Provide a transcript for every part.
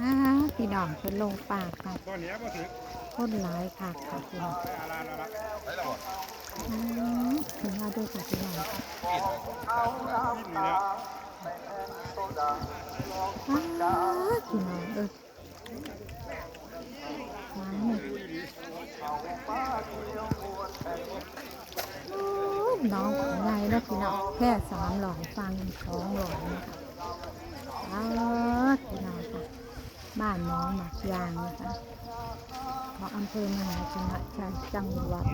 อ้าพี่น้องเพิ่นลงปากค่ะบ่เหนียวบ่ถึกคนหลายค่ะค่ะพี่น้องถึงมาด้วยค่ะพี่น้องค่ะอ้าพี่น้องเออมาเนี่ยน้องของยายแล้วพี่น้องแค่สามหลอฟังสองหลอนะคะอ้าพี่น้อง บ้านน้องหมักยางนะคะของอำเภอมหาชนะชัยจังหวัด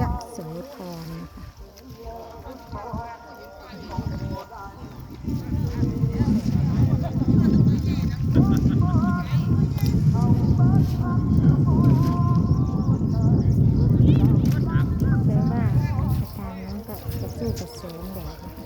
ยะโสธรนะคะแต่ว่าอาการนั้นก็จะสู้กับโสมแบบนะคะ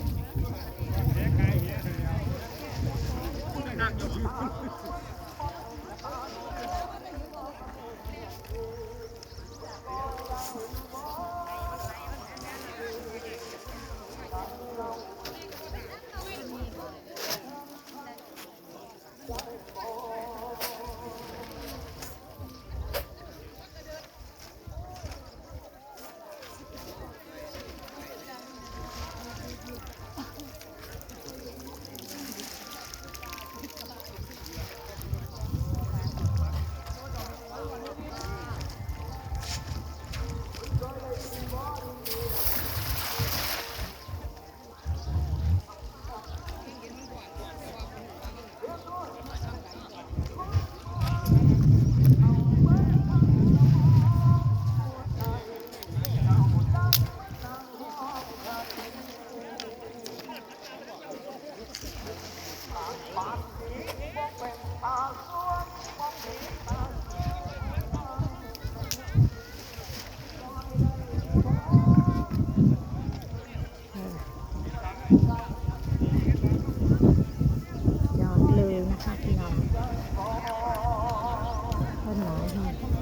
ต้นหลายค่ะ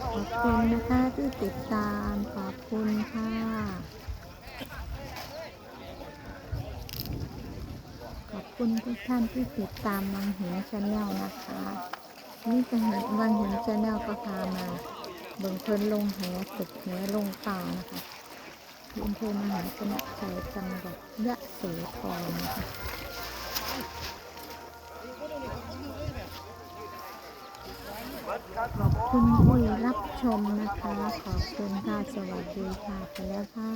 ขอบคุณนะคะที่ติดตามขอบคุณค่ะขอบคุณทุกท่านที่ติดตามวังหินชาแนลนะคะนี่จะเห็นวังหินชาแนลก็พามาเบิ่งเพิ่นลงแหตึกแหลงเปล่านะคะที่อำเภอมหาชนะชัยจังหวัดยะโสธรนะคะ คุณที่รับชมนะคะ ขอบคุณค่ะ สวัสดีค่ะ ไปแล้วค่ะ